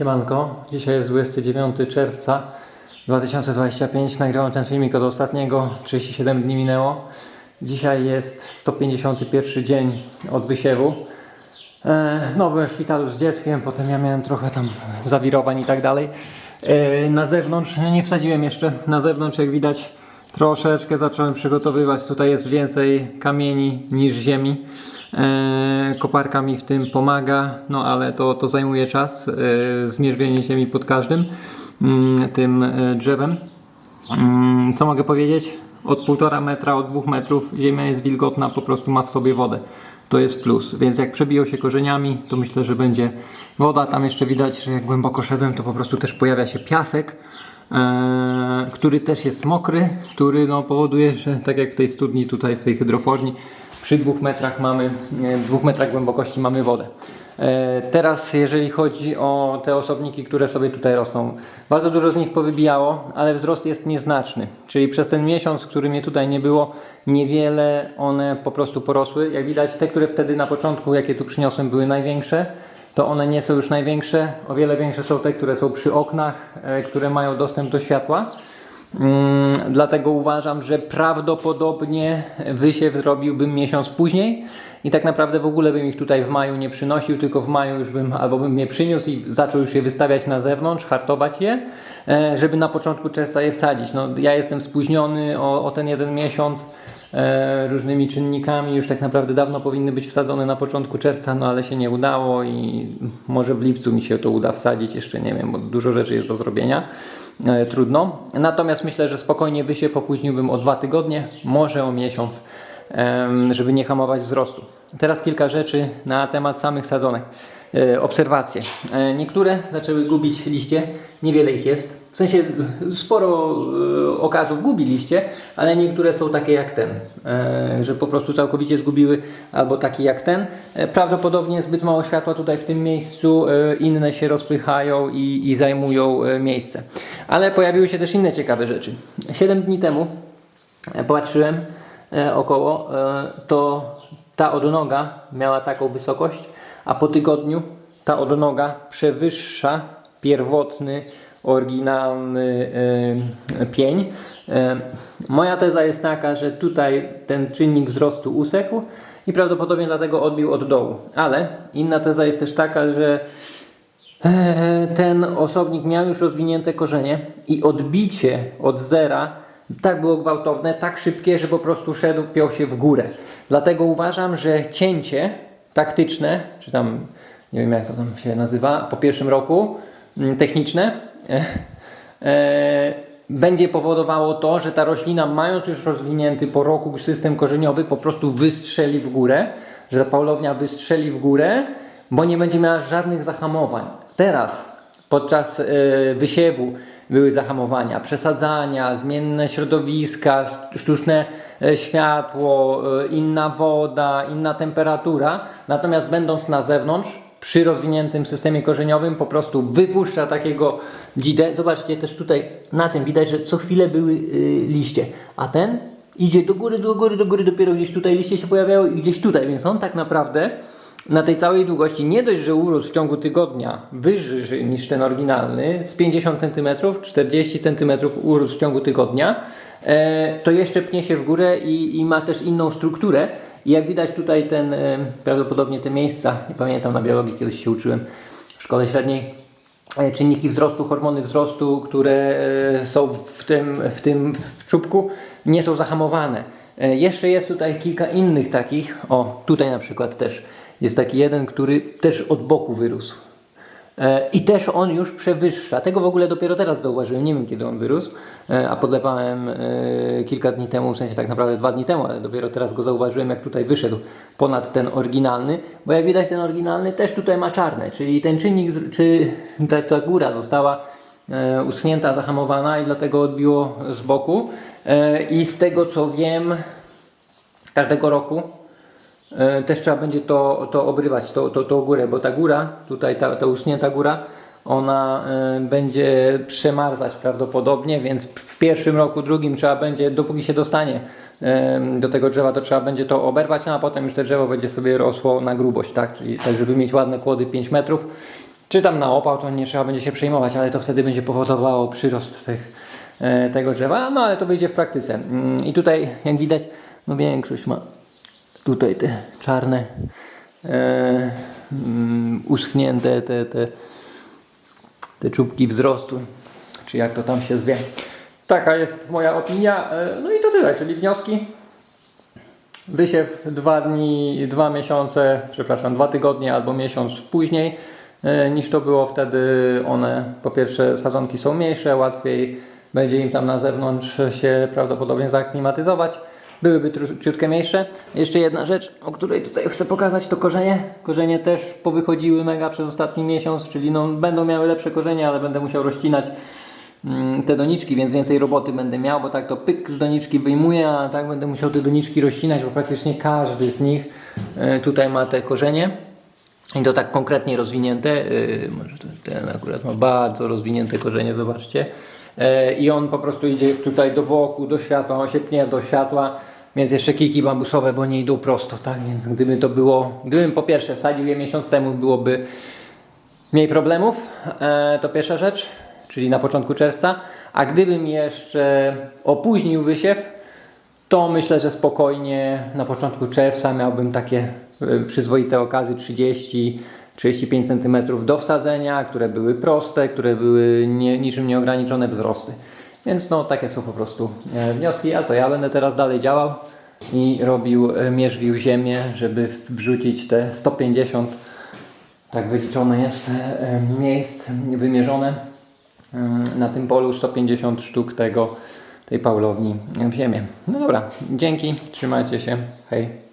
Siemanko, dzisiaj jest 29 czerwca 2025. Nagrałem ten filmik od ostatniego, 37 dni minęło. Dzisiaj jest 151 dzień od wysiewu. E, No, byłem w szpitalu z dzieckiem, potem ja miałem trochę tam zawirowań i tak dalej. E, Na zewnątrz, nie wsadziłem jeszcze, na zewnątrz jak widać troszeczkę zacząłem przygotowywać. Tutaj jest więcej kamieni niż ziemi. E, Koparka mi w tym pomaga, no ale to, to zajmuje czas. e, Zmierzwienie ziemi pod każdym mm, tym e, drzewem. Mm, Co mogę powiedzieć? Od 1,5 metra, od 2 metrów ziemia jest wilgotna, po prostu ma w sobie wodę. To jest plus, więc jak przebiją się korzeniami, to myślę, że będzie woda. Tam jeszcze widać, że jak głęboko szedłem, to po prostu też pojawia się piasek, który też jest mokry, który no, powoduje, że tak jak w tej studni tutaj, w tej hydroforni, przy dwóch metrach mamy, dwóch metrach głębokości mamy wodę. E, Teraz jeżeli chodzi o te osobniki, które sobie tutaj rosną, bardzo dużo z nich powybijało, ale wzrost jest nieznaczny. Czyli przez ten miesiąc, który mnie tutaj nie było, niewiele one po prostu porosły. Jak widać te, które wtedy na początku, jakie tu przyniosłem, były największe, to one nie są już największe. O wiele większe są te, które są przy oknach, e, które mają dostęp do światła. Mm, dlatego uważam, że prawdopodobnie wysiew zrobiłbym miesiąc później i tak naprawdę w ogóle bym ich tutaj w maju nie przynosił, tylko w maju już bym albo bym je przyniósł i zaczął już je wystawiać na zewnątrz, hartować je, e, żeby na początku czerwca je wsadzić. No, ja jestem spóźniony o, o ten jeden miesiąc e, różnymi czynnikami, już tak naprawdę dawno powinny być wsadzone na początku czerwca, no ale się nie udało i może w lipcu mi się to uda wsadzić, jeszcze nie wiem, bo dużo rzeczy jest do zrobienia trudno. Natomiast myślę, że spokojnie by się popóźniłbym o dwa tygodnie, może o miesiąc, żeby nie hamować wzrostu. Teraz kilka rzeczy na temat samych sadzonek. E, Obserwacje. E, Niektóre zaczęły gubić liście, niewiele ich jest. W sensie sporo e, okazów gubi liście, ale niektóre są takie jak ten, e, że po prostu całkowicie zgubiły, albo takie jak ten. E, Prawdopodobnie zbyt mało światła tutaj w tym miejscu, inne się rozpychają i, i zajmują miejsce. Ale pojawiły się też inne ciekawe rzeczy. 7 dni temu patrzyłem około, to ta odnoga miała taką wysokość, a po tygodniu ta odnoga przewyższa pierwotny, oryginalny pień. Moja teza jest taka, że tutaj ten czynnik wzrostu usekł i prawdopodobnie dlatego odbił od dołu. Ale inna teza jest też taka, że e, ten osobnik miał już rozwinięte korzenie i odbicie od zera tak było gwałtowne, tak szybkie, że po prostu szedł, piął się w górę. Dlatego uważam, że cięcie taktyczne, czy tam nie wiem jak to tam się nazywa, po pierwszym roku mm, techniczne, będzie powodowało to, że ta roślina mając już rozwinięty po roku system korzeniowy po prostu wystrzeli w górę, że ta paulownia wystrzeli w górę, bo nie będzie miała żadnych zahamowań. Teraz podczas e, wysiewu były zahamowania, przesadzania, zmienne środowiska, sztuczne e, światło, e, inna woda, inna temperatura. Natomiast będąc na zewnątrz, przy rozwiniętym systemie korzeniowym, po prostu wypuszcza takiego dzidę. Zobaczcie też tutaj na tym widać, że co chwilę były y, liście, a ten idzie do góry, do góry, do góry, dopiero gdzieś tutaj liście się pojawiają i gdzieś tutaj, więc on tak naprawdę na tej całej długości nie dość, że urósł w ciągu tygodnia wyżej niż ten oryginalny, z 50 cm, 40 cm urósł w ciągu tygodnia, e, to jeszcze pnie się w górę i, i ma też inną strukturę. I jak widać tutaj ten, e, prawdopodobnie te miejsca, nie pamiętam na biologii, kiedyś się uczyłem w szkole średniej, e, czynniki wzrostu, hormony wzrostu, które e, są w tym, w tym w czubku, nie są zahamowane. Jeszcze jest tutaj kilka innych takich, o tutaj na przykład też jest taki jeden, który też od boku wyrósł. E, I też on już przewyższa. Tego w ogóle dopiero teraz zauważyłem. Nie wiem kiedy on wyrósł, e, a podlewałem e, kilka dni temu, w sensie tak naprawdę dwa dni temu, ale dopiero teraz go zauważyłem, jak tutaj wyszedł ponad ten oryginalny. Bo jak widać, ten oryginalny też tutaj ma czarne, czyli ten czynnik, czy ta, ta góra została uschnięta, zahamowana i dlatego odbiło z boku. I z tego co wiem, każdego roku też trzeba będzie to, to obrywać, to, to, tą górę, bo ta góra, tutaj ta, ta usunięta góra, ona e, będzie przemarzać prawdopodobnie, więc w pierwszym roku, drugim trzeba będzie, dopóki się dostanie e, do tego drzewa, to trzeba będzie to oberwać, no a potem już to drzewo będzie sobie rosło na grubość, tak? Czyli tak, żeby mieć ładne kłody 5 metrów, czy tam na opał, to nie trzeba będzie się przejmować, ale to wtedy będzie powodowało przyrost tych, e, tego drzewa, no ale to wyjdzie w praktyce. Mm, I tutaj, jak widać, no większość ma tutaj te czarne, e, mm, uschnięte te, te, te czubki wzrostu, czy jak to tam się zwie. Taka jest moja opinia. E, No i to tyle, czyli wnioski. Wysiew dwa dni, dwa miesiące, przepraszam, dwa tygodnie albo miesiąc później e, niż to było wtedy. One, po pierwsze, sadzonki są mniejsze, łatwiej będzie im tam na zewnątrz się prawdopodobnie zaaklimatyzować. Byłyby ciutkę mniejsze. Jeszcze jedna rzecz, o której tutaj chcę pokazać, to korzenie. Korzenie też powychodziły mega przez ostatni miesiąc, czyli no, będą miały lepsze korzenie, ale będę musiał rozcinać mm, te doniczki, więc więcej roboty będę miał, bo tak to pyk z doniczki wyjmuję, a tak będę musiał te doniczki rozcinać, bo praktycznie każdy z nich e, tutaj ma te korzenie. I to tak konkretnie rozwinięte. Yy, może ten akurat ma bardzo rozwinięte korzenie, zobaczcie. Yy, I on po prostu idzie tutaj do boku, do światła, on się pnie do światła, więc jeszcze kiki bambusowe, bo nie idą prosto, tak? Więc gdyby to było, gdybym po pierwsze wsadził je miesiąc temu, byłoby mniej problemów, e, to pierwsza rzecz, czyli na początku czerwca. A gdybym jeszcze opóźnił wysiew, to myślę, że spokojnie na początku czerwca miałbym takie e, przyzwoite okazy 30-35 cm do wsadzenia, które były proste, które były nie, niczym nieograniczone wzrosty. Więc no takie są po prostu e, wnioski. A co ja będę teraz dalej działał i robił, e, mierzwił ziemię, żeby wrzucić te 150 tak wyliczone jest e, miejsc wymierzone na tym polu 150 sztuk tego tej Paulowni w ziemię. No dobra, dzięki, trzymajcie się, hej.